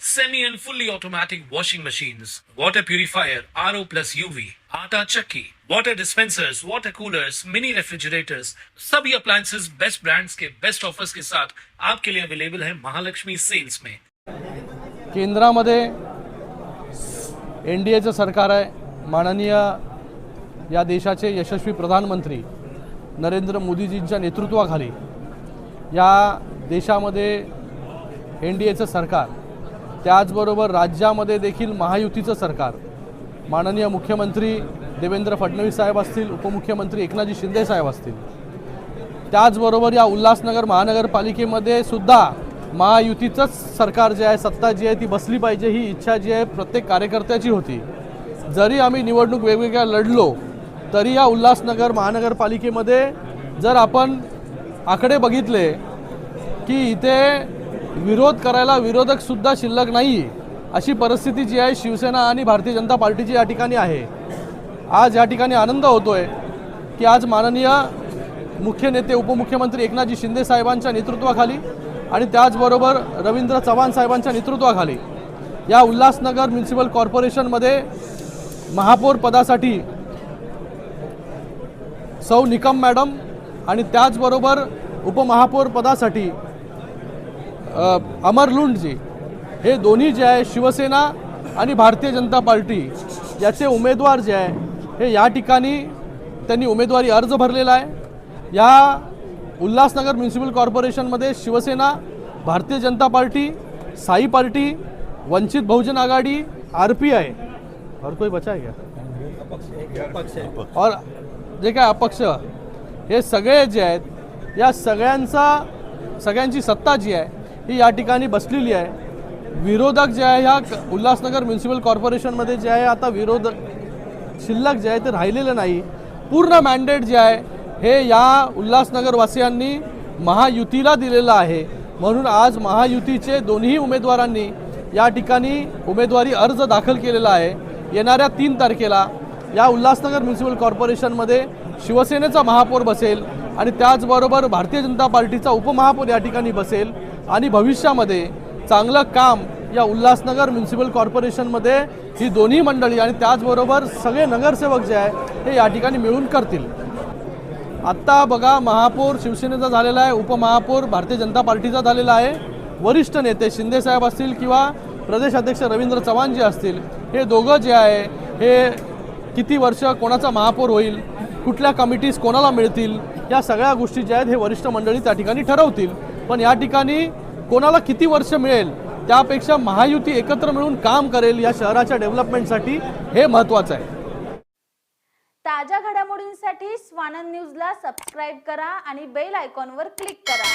semi and fully automatic washing machines, water purifier, RO plus UV, आटा चक्की, water dispensers, water coolers, mini refrigerators, सभी appliances best brands के best offers के साथ आपके लिए अवेलेबल है महालक्ष्मी सेल्स में केंद्रामध्ये एन डी एचं सरकार आहे माननीय या देशाचे यशस्वी प्रधानमंत्री नरेंद्र मोदीजींच्या नेतृत्वाखाली या देशामध्ये एन डी एचं सरकार त्याचबरोबर राज्यामध्ये देखील महायुतीचं सरकार. माननीय मुख्यमंत्री देवेंद्र फडणवीस साहेब असतील उपमुख्यमंत्री एकनाथजी शिंदे साहेब असतील. त्याचबरोबर या उल्हासनगर महानगरपालिकेमध्ये सुद्धा महायुतीचंच सरकार जे आहे सत्ता जी आहे ती बसली पाहिजे ही इच्छा जी आहे प्रत्येक कार्यकर्त्याची होती. जरी आम्ही निवडणूक वेगवेगळ्या लढलो तरी या उल्हासनगर महानगरपालिकेमध्ये जर आपण आकडे बघितले की इथे विरोध करायला विरोधकसुद्धा शिल्लक नाही अशी परिस्थिती जी आहे शिवसेना आणि भारतीय जनता पार्टीची या ठिकाणी आहे. आज या ठिकाणी आनंद होतोय की आज माननीय मुख्य नेते उपमुख्यमंत्री एकनाथजी शिंदे साहेबांच्या नेतृत्वाखाली आणि त्याचबरोबर रवींद्र चव्हाण साहेबांच्या नेतृत्वाखाली या उल्हासनगर म्युन्सिपल कॉर्पोरेशनमध्ये महापौर पदासाठी सौ निकम मॅडम आणि त्याचबरोबर उपमहापौर पदासाठी अमर लुंडजी हे दोन्ही जे आहे शिवसेना आणि भारतीय जनता पार्टी याचे उमेदवार जे आहे हे या ठिकाणी त्यांनी उमेदवारी अर्ज भरलेला आहे. या Ulhasnagar municipal कॉर्पोरेशनमध्ये Shivsena Bharatiya Janata party Sai party Vanchit Bahujan Aghadi R P I. और कोई बचा आहे का और जे काय अपक्ष. हे सगळे जे आहेत या सगळ्यांचा सगळ्यांची सत्ता जी आहे ही या ठिकाणी बसलेली आहे. विरोधक जे आहे ह्या उल्हासनगर म्युन्सिपल कॉर्पोरेशनमध्ये जे आहे आता विरोधक शिल्लक जे आहे ते राहिलेलं नाही. पूर्ण मॅन्डेट जे आहे हे या उल्हासनगरवासियांनी महायुतीला दिलेलं आहे. म्हणून आज महायुतीचे दोन्ही उमेदवारांनी या ठिकाणी उमेदवारी अर्ज दाखल केलेला आहे. येणाऱ्या तीन तारखेला या उल्हासनगर म्युन्सिपल कॉर्पोरेशनमध्ये शिवसेनेचा महापौर बसेल आणि त्याचबरोबर भारतीय जनता पार्टीचा उपमहापौर या ठिकाणी बसेल. आणि भविष्यामध्ये चांगलं काम या उल्हासनगर म्युन्सिपल कॉर्पोरेशनमध्ये ही दोन्ही मंडळी आणि त्याचबरोबर सगळे नगरसेवक जे आहे हे या ठिकाणी मिळून करतील. आत्ता बघा महापौर शिवसेनेचा झालेला आहे उपमहापौर भारतीय जनता पार्टीचा झालेला आहे. वरिष्ठ नेते शिंदेसाहेब असतील किंवा प्रदेश अध्यक्ष रवींद्र चव्हाण जे असतील हे दोघं जे आहे हे किती वर्ष कोणाचा महापौर होईल कुठल्या कमिटीज कोणाला मिळतील या सगळ्या गोष्टी ज्या आहेत हे वरिष्ठ मंडळी त्या ठिकाणी ठरवतील. पण या ठिकाणी कोणाला किती वर्ष मिळेल त्यापेक्षा महायुती एकत्र मिळून काम करेल या शहराच्या डेव्हलपमेंटसाठी हे महत्वाचं आहे. ताज्या घडामोडींसाठी स्वानंद न्यूजला सबस्क्राईब करा आणि बेल आयकॉनवर क्लिक करा.